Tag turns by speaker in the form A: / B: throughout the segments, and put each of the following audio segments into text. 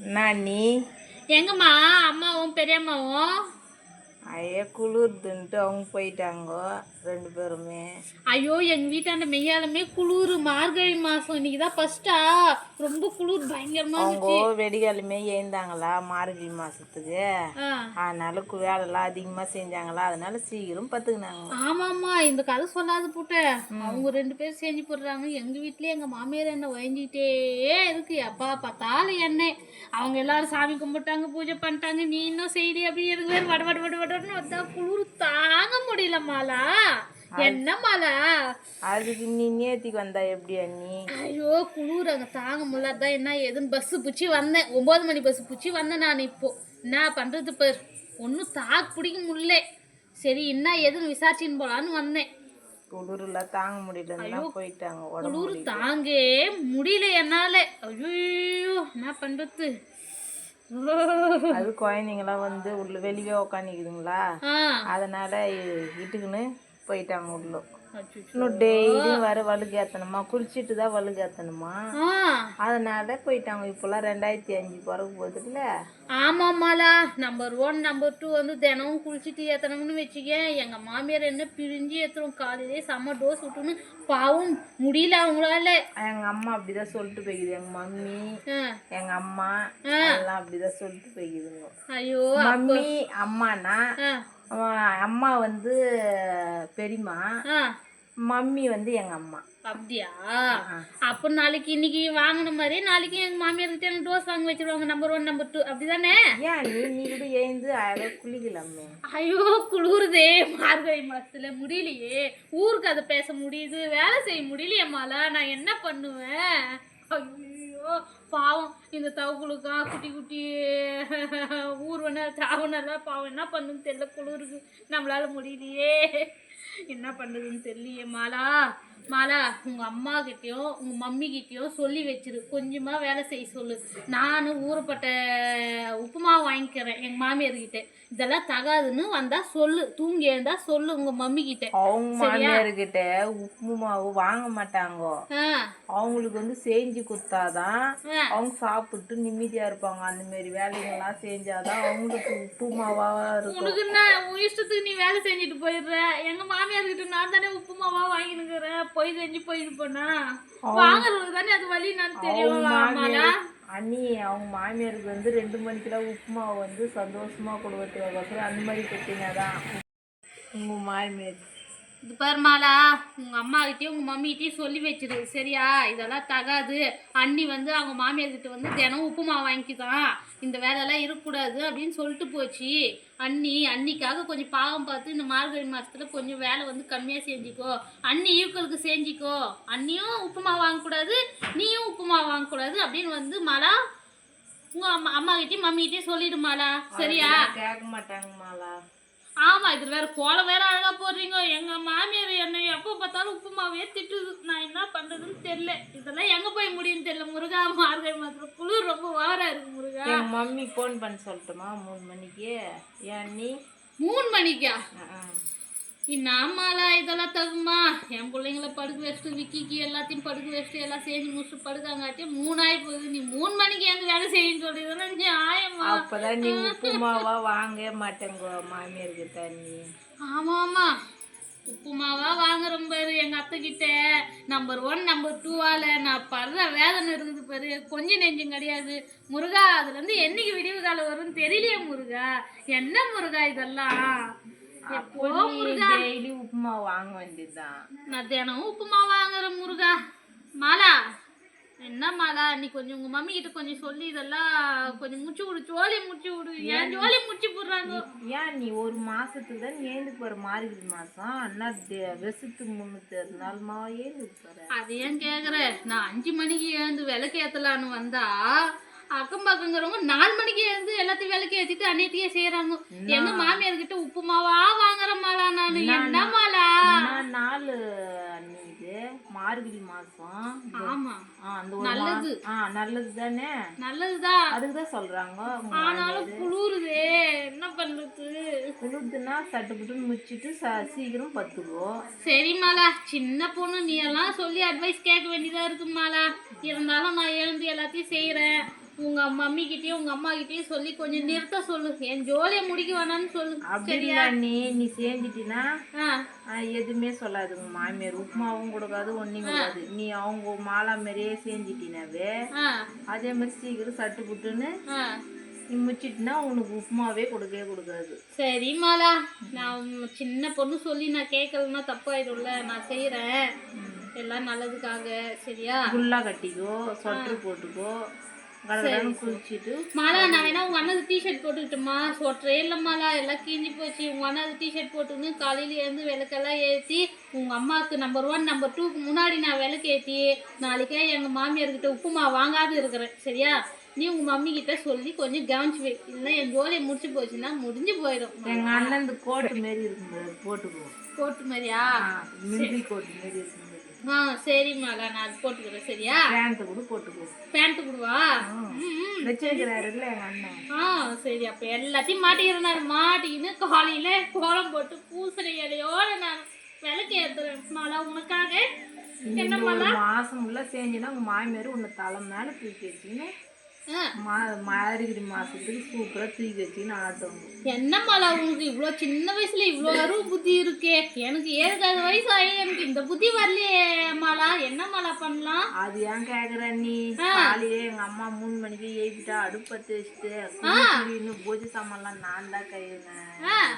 A: நான் நீ
B: எங்கம்மா? அம்மாவும் பெரியம்மாவும்?
A: ஐயா குளிர்துன்ட்டு அவங்க போயிட்டாங்க ரெண்டு பேருமே.
B: ஐயோ எங்க வீட்டாண்ட மெய்யாலுமே குளிர் மார்கழி மாசம். இன்னைக்கு தான் ஃபர்ஸ்டா ரொம்ப குளிர் பயங்கரமா
A: அவங்க வெடிகாலுமே எழுந்தாங்களா மார்கழி மாசத்துக்கு?
B: ஆ.
A: அதனால வேலைலாம் அதிகமாக செஞ்சாங்களா அதனால சீக்கிரம் பத்துக்கினாங்க.
B: ஆமாம்மா இந்த கதை சொல்லாத போட்ட. அவங்க ரெண்டு பேரும் செஞ்சு போடுறாங்க எங்க வீட்லயே எங்க மாமியார் எண்ணெய் வயஞ்சிட்டே இருக்கு. எப்பா பார்த்தாலும் எண்ணெய் அவங்க எல்லாரும் சாமி கும்பிட்டாங்க பூஜை பண்ணிட்டாங்க. நீ இன்னும் செய்தி அப்படி எதுக்கு வேறு வட வட வட வடன்னு வந்தா குளிர் தாங்க முடியல மாலா. என்ன மாலா?
A: அதுக்கு நீ நேத்திக்கு வந்தா எப்படி அண்ணி
B: ஐயோ குளிர் அங்கே தாங்க முடியல. அதான் என்ன ஏதுன்னு பஸ்ஸு பிடிச்சி வந்தேன். ஒம்பது மணி பஸ்ஸு பிடிச்சி வந்தேன் நான் இப்போ. என்ன பண்ணுறது பார்? ஒன்றும் தாக்கு பிடிக்க முடியல. சரி என்ன ஏதுன்னு விசாரிச்சின்னு போகலான்னு வந்தேன்.
A: குளிர்ல தாங்க முடியலன்னு போயிட்டாங்க
B: குளிர் தாங்கே முடியல என்னால. ஐயோ என்ன பண்றது?
A: அது குழந்தைங்களாம் வந்து உள்ள வெளியே உக்காந்துக்குதுங்களா? அதனால இட்டுக்குன்னு போயிட்டாங்க உள்ள. இன்னும் டெய்லியும் வர வலுக்கு ஏற்றணுமா குளிச்சுட்டு தான் வலுக்கு ஏற்றணுமா
B: ஆ.
A: அதனால போயிட்டாங்க. இப்போல்லாம் ரெண்டாயிரத்தி அஞ்சு பிறகு போகுதுல்ல.
B: ஆமாம்மாலா நம்பர் ஒன் நம்பர் டூ வந்து தினமும் குளிச்சுட்டு ஏற்றணும்னு வச்சுக்க எங்கள் மாமியார் என்ன பிரிஞ்சு ஏற்றுறோம் காலையிலே செம்ம டோஸ் விட்டுன்னு பாவம் முடியல அவங்களால.
A: எங்க அம்மா அப்படிதான் சொல்லிட்டு போய்க்குது. எங்க மம்மி
B: ஆ,
A: எங்க அம்மா எல்லாம் அப்படிதான் சொல்லிட்டு போய்க்குதுங்க.
B: ஐயோ
A: மம்மி அம்மானா அம்மா வந்து பெரியம்மா. மம்மி வந்து எங்க அம்மா.
B: அப்படியா? அப்போ நாளைக்கு இன்னைக்கு வாங்கின மாதிரி நாளைக்கு எங்கள் மாமியார் கிட்ட எனக்கு டோஸ் வாங்கி வச்சிருவாங்க நம்பர் ஒன் நம்பர் டூ அப்படிதானே?
A: ஏன் நீ நீ கூட எழுந்து அழகாக குளிக்கலாமே.
B: ஐயோ குளிருதே மார்கழி மாசத்துல முடியலையே. ஊருக்கு அதை பேச முடியுது வேலை செய்ய முடியலையம்மாலா நான் என்ன பண்ணுவேன்? ஐயோ பாவம். இந்த தவக்குழுக்கா குட்டி குட்டி ஊர்வன தாவனெல்லாம் பாவம். என்ன பண்ணுன்னு தெரியல குளிருக்கு. நம்மளால முடியலையே. என்ன பண்ணுறதுன்னு தெரியலையே மாலா மாலா உங்கள் அம்மா கிட்டேயும் உங்கள் மம்மி கிட்டேயும் சொல்லி வச்சிரு. கொஞ்சமாக வேலை செய்ய சொல்லு. நான் ஊறப்பட்ட உப்புமா வாங்கிக்கிறேன் எங்கள் மாமியார்கிட்ட. இதெல்லாம் தகாதுன்னு வந்தால் சொல்லு. தூங்கி எழுந்தா சொல்லு உங்கள் மம்மி கிட்ட
A: அவங்க மாமியார்கிட்ட உப்பு மாவு வாங்க மாட்டாங்க. அவங்களுக்கு வந்து செஞ்சு கொடுத்தாதான். அவங்க சாப்பிட்டு நிம்மதியா இருப்பாங்க. அந்த மாதிரி வேலைகள்லாம் செஞ்சாதான் அவங்களுக்கு உப்பு மாவா இருக்கும்.
B: உனக்கு என்ன? உன் இஷ்டத்துக்கு நீ வேலை செஞ்சுட்டு போயிடுற. எங்கள் மாமியார்கிட்ட நான் தானே உப்புமாவா வாங்கினுக்கிறேன். போய் செஞ்சு போயிட்டு போனா வாங்குறவங்களுக்கு தானே அது வழி நான் தெரியும்
A: அண்ணி அவங்க மாமியாருக்கு வந்து ரெண்டு மணிக்கெல்லாம் உப்புமாவை வந்து சந்தோஷமா கொடுக்கறதுக்கோசரம் அந்த மாதிரி கட்டினாதான் உங்க மாமியார்.
B: இது உங்க அம்மா உங்கள் உங்க உங்கள் மம்மிகிட்டயும் சொல்லி வச்சிரு சரியா? இதெல்லாம் தகாது. அண்ணி வந்து அவங்க மாமியார்கிட்ட வந்து தினம் உப்புமா வாங்கிக்கிதான். இந்த வேலையெல்லாம் இருக்கக்கூடாது அப்படின்னு சொல்லிட்டு போச்சு. அண்ணி அன்னிக்காக கொஞ்சம் பாவம் பார்த்து இந்த மார்கழி மாதத்தில் கொஞ்சம் வேலை வந்து கம்மியாக செஞ்சுக்கோ. அண்ணி ஈக்குவலுக்கு செஞ்சுக்கோ. அண்ணியும் உப்புமா வாங்கக்கூடாது நீயும் உப்புமா வாங்கக்கூடாது அப்படின்னு வந்து மாலா உங்கள் அம்மா அம்மாகிட்டயும் மம்மிகிட்டயும் சொல்லிடுமாலா சரியா?
A: கேட்க மாட்டாங்க மாலா.
B: ஆமா இதுல வேற கோலம் வேற அழகா போடுறீங்க. எங்க மாமியார் என்னை எப்போ பார்த்தாலும் உப்புமாவே திட்டுது. நான் என்ன பண்றதுன்னு தெரியல. இதெல்லாம் எங்க போய் முடியும்னு தெரியல. முருகா மார்கழி மாத்திரம். குளிர் ரொம்ப ஓவரா இருக்கு முருகா.
A: எங்க மம்மி ஃபோன் பண்ண சொல்லட்டுமா? மூணு மணிக்கு. ஏன் நீ
B: மூணு மணிக்கா? இன்னாமாலா இதெல்லாம் தகுமா? என் பிள்ளைங்கள படுக்க வச்சுட்டு விக்கிக்கு எல்லாத்தையும் படுக்க வச்சுட்டு எல்லாம் செஞ்சு முடிச்சுட்டு படுக்காங்காட்டி மூணாயி போகுது. நீ மூணு மணிக்கு எங்க வேலை செய்யன்னு சொல்லிடுறேன் நியாயமா
A: அப்பதான் நீ உப்புமாவா வாங்க மாட்டேங்க மாமியார்கிட்ட நீ.
B: ஆமா ஆமா உப்புமாவா வாங்குறோம் பாரு எங்க அத்தை கிட்ட நம்பர் ஒன் நம்பர் டூவால நான் படுற வேதனை இருக்குது பாரு. கொஞ்சம் நெஞ்சும் கிடையாது. முருகா அதுல இருந்து என்னைக்கு விடிவு காலம் வரும்னு தெரியலையே முருகா. என்ன முருகா இதெல்லாம்?
A: டெய்லி உப்புமா வாங்க வேண்டியதுதான்.
B: தினமும் உப்புமா வாங்குறேன் முருகா. மாலா என்ன மாலா நீ கொஞ்சம் உங்க மம்மி கிட்ட கொஞ்சம் சொல்லி இதெல்லாம் கொஞ்சம் முச்சு விடு ஜோலி முச்சு விடு ஏன் ஜோலி முச்சு போடுறாங்க?
A: ஏன் நீ ஒரு மாசத்துக்கு தான் ஏந்து போற மார்கழி மாசம். அண்ணா வருஷத்துக்கு முன்னூத்தி அறுபது நாள் மாவா ஏந்து போற
B: அது ஏன் கேக்குற? நான் அஞ்சு மணிக்கு எழுந்து விளக்கு ஏத்தலான்னு வந்தா அக்கம் பக்கங்கிறவங்க நாலு மணிக்கு எழுந்து எல்லாத்தையும் விளக்கு ஏத்திட்டு அன்னையத்தையே செய்யறாங்க எங்க மாமியார் கிட்ட உப்புமாவா வாங்குற மாலா நானு? என்ன மாலா?
A: அண்ணி இது மார்கழி மாசம்.
B: ஆமா.
A: அந்த
B: நல்லது.
A: ஆ நல்லது. தானே
B: நல்லதுதான்?
A: அதுக்கு தான் சொல்றாங்க
B: ஆனாலும் குளிருதே. என்ன பண்றது?
A: குளிர்துன்னா சட்டுப்புட்டுன்னு முச்சிட்டு ச சீக்கிரம் பத்துக்கோ
B: சரி மாலா சின்ன பொண்ணு நீ எல்லாம் சொல்லி அட்வைஸ் கேட்க வேண்டியதா இருக்கு மாலா. இருந்தாலும் நான் எழுந்து எல்லாத்தையும் செய்யறேன் உங்க மம்மி கிட்டயும் உங்க அம்மா கிட்டயும் சொல்லி கொஞ்சம் நிறுத்த சொல்லு. என் ஜோலியை முடிக்க வேணாம்னு சொல்லு சரியா?
A: நீ நீ
B: ஆ,
A: எதுவுமே சொல்லாது உங்க மாமியார். உப்புமாவும் கொடுக்காது ஒன்றும் கொடுக்காது. நீ அவங்க மாலா மாதிரியே செஞ்சிட்டினாவே
B: ஆ.
A: அதே மாதிரி சீக்கிரம் சட்டு புட்டுன்னு நீ முச்சிட்டுனா உனக்கு உப்புமாவே கொடுக்கவே கொடுக்காது.
B: சரி மாலா நான் சின்ன பொண்ணு சொல்லி நான் கேட்கலன்னா தப்பாயிடும்ல நான் செய்யறேன் எல்லாம் நல்லதுக்காக சரியா?
A: குல்லா கட்டிக்கோ சொட்டர் போட்டுக்கோ.
B: மாலா நான் வேணா உங்க அண்ணது டிஷர்ட் போட்டுக்கிட்டுமா? சொட்டரே இல்லை மாலா எல்லாம் கிழிஞ்சு போச்சு. உங்க அண்ணது டிஷர்ட் போட்டுன்னு காலையில எழுந்து விளக்கெல்லாம் ஏற்றி உங்க அம்மாவுக்கு நம்பர் ஒன் நம்பர் டூக்கு முன்னாடி நான் விளக்கு ஏற்றி நாளைக்கே எங்க மாமியார்கிட்ட உப்புமா வாங்காது இருக்கிறேன். சரியா? நீ உங்க மம்மி கிட்ட சொல்லி கொஞ்சம் கவனிச்சு வை. இல்லை என் ஜோலியை முடிச்சு போச்சுன்னா முடிஞ்சு போயிடும்.
A: எங்க அண்ணன் கோட்டு மாரி இருக்கும்
B: மாதிரியா
A: கோட்டு மாரி இருக்கும் பாரு.
B: ஆ சரி மாலா நான் அது போட்டுக்கிறேன் சரியா?
A: பேண்ட்டு கூட போட்டுக்கோ.
B: பேண்ட் கொடுவா.
A: வச்சிருக்கிறாருல்ல எங்க அண்ணன்.
B: ஆ சரி அப்ப எல்லாத்தையும் மாட்டிக்கிறேன் நான் மாட்டிக்கின்னு காலையில கோலம் போட்டு பூசணி இலையோட நான் விளக்கு ஏத்துறேன். மாலா உனக்காக? என்ன மாலா?
A: மாசம் உள்ள செஞ்சுனா உங்க மாமியார் உன்னை தலை மேல தூக்கி வச்சுன்னு
B: ஆ,
A: மா. மாரிகிரி மாசத்துக்கு சூப்பரா தூக்கி வச்சுன்னு ஆட்டும்
B: என்ன மாலா உனக்கு இவ்வளோ சின்ன வயசுல இவ்வளோ அருவு புத்தி இருக்கே? எனக்கு ஏழுக்காது வயசு ஆகி எனக்கு இந்த புத்தி வரலையே மாலா என்ன மாலா பண்ணலாம்?
A: அது ஏன் கேக்குற நீ? காலையிலே எங்க அம்மா மூணு மணிக்கு எழுப்பிட்டா அடுப்பத்து வச்சுட்டு இன்னும் பூஜை சாமான்லாம் நான் தான் கையினேன்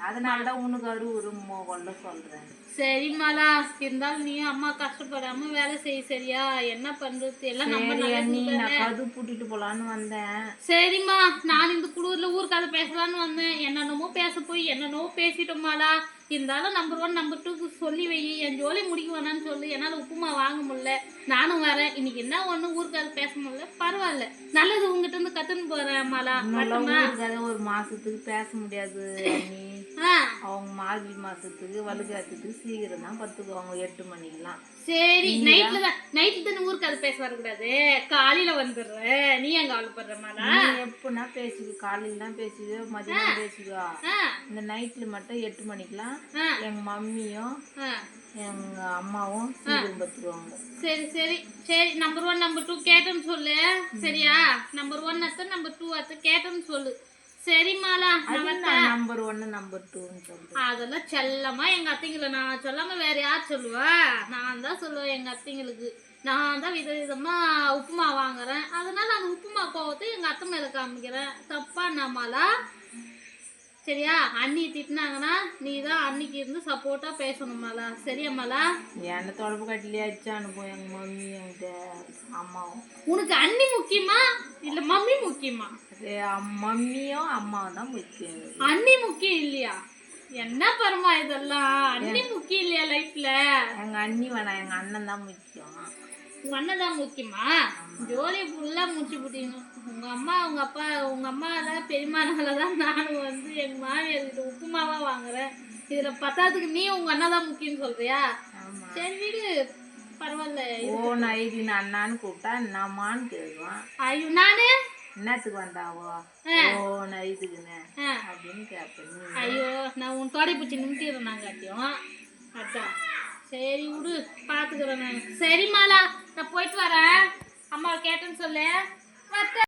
A: அதனால தான் உனக்கு அரு ஒரு கொள்ள சொல்றேன்.
B: சரி மாலா. இருந்தாலும் நீ அம்மா கஷ்டப்படாம வேலை செய்ய சரியா? என்ன பண்றது? எல்லாம் நம்ம தானே.
A: நான் கது பூட்டிட்டு போலான்னு வந்தேன்.
B: சரிம்மா. நான் இந்த குளூர்ல ஊருக்காக பேசலான்னு வந்தேன். என்னென்னமோ பேச போய் என்னென்னமோ பேசிட்டோமாடா இருந்தாலும் நம்பர் ஒன் நம்பர் டூக்கு சொல்லி வை. என் ஜோலி முடிக்க வேணான்னு சொல்லு. என்னால் உப்புமா வாங்க முடியல. நானும் வரேன். இன்னைக்கு என்ன ஒன்று ஊருக்காக பேச முடியல. பரவாயில்ல. நல்லது உங்ககிட்ட இருந்து கற்றுன்னு போகிறேன் மாலா
A: ஒரு மாசத்துக்கு பேச முடியாது அவங்க மார்கழி மாசத்துக்கு வலுக்காத்துக்கு சீக்கிரம் தான் பத்துக்குவாங்க எட்டு மணிக்கெல்லாம்.
B: சரி நைட்ல தான். நைட்ல தானே ஊருக்கு அது பேச வரக்கூடாது. காலையில வந்துடுறேன் நீ எங்க கவலைப்படுற மாலா
A: நீ எப்படின்னா பேசிக்கோ. காலையில தான் பேசிக்கோ மதியம் பேசிக்கோ. இந்த நைட்ல மட்டும் எட்டு மணிக்கெல்லாம் எங்க மம்மியும் எங்க அம்மாவும் பத்துக்குவாங்க
B: சரி சரி. சரி நம்பர் ஒன் நம்பர் டூ கேட்டேன்னு சொல்லு. சரியா? நம்பர் ஒன் அத்தை நம்பர் டூ அத்தை கேட்டேன்னு சொல்லு. சரி மாலா நான்.
A: நம்பர் ஒன்னு நம்பர் டூன்னு சொல்றேன்
B: அதெல்லாம் செல்லமா எங்க அத்தைங்களை நான் சொல்லாம வேற யார் சொல்லுவா? நான் தான் சொல்லுவேன் எங்க அத்தைங்களுக்கு. நான் தான் விதவிதமா உப்புமா வாங்குறேன். அதனால அந்த உப்புமா கோவத்தை எங்க அத்தை மேல காமிக்கிறேன். தப்பா நம்மளா சரியா? அண்ணி திட்டினாங்கன்னா நீ தான் அன்னிக்கு இருந்து சப்போர்ட்டா பேசணுமாலா சரியாம்மாலா
A: என்ன தொடப்பு கட்டிலே அடிச்சு அனுப்பும் எங்க மம்மி என்கிட்ட அம்மாவும்.
B: உனக்கு அண்ணி முக்கியமா? இல்ல மம்மி முக்கியமா?
A: மம்மியும் அம்மாவும் தான் முக்கியம்.
B: அண்ணி முக்கியம் இல்லையா? என்ன பரமா இதெல்லாம். அண்ணி முக்கியம் இல்லையா லைஃப்ல
A: எங்க அண்ணி வேணாம் எங்க அண்ணன் தான் முக்கியம்.
B: உங்க அண்ணன் தான் முக்கியமா? ஜோலி ஃபுல்லா முடிச்சு போட்டீங்க உங்க அம்மா உங்க அப்பா உங்க அம்மால பெரியம்மானால தான் நானும் வந்து எங்க மாமியார்கிட்ட உப்புமாவா வாங்குறேன். இதுல பத்தாத்துக்கு நீ உங்க அண்ணா தான் முக்கியம்னு சொல்றியா? சரி விடு. பரவாயில்ல
A: ஓ நைட்டின்னு அண்ணான்னு கூப்பிட்டா என்னம்மான்னு கேட்குவான்.
B: ஐயோ நானு?
A: என்னத்துக்கு வந்தாவோ? ஓ நைட்டுக்குன்னு. அப்படின்னு கேட்பேன்.
B: ஐயோ நான் உன் தொடை பிடிச்சி நிமிட்டிடுறேன் நான் காட்டியும். அதான். சரி விடு பார்த்துக்கிறேன் நான். சரி மாலா நான் போயிட்டு வரேன். அம்மாவை கேட்டேன்னு சொல்லு.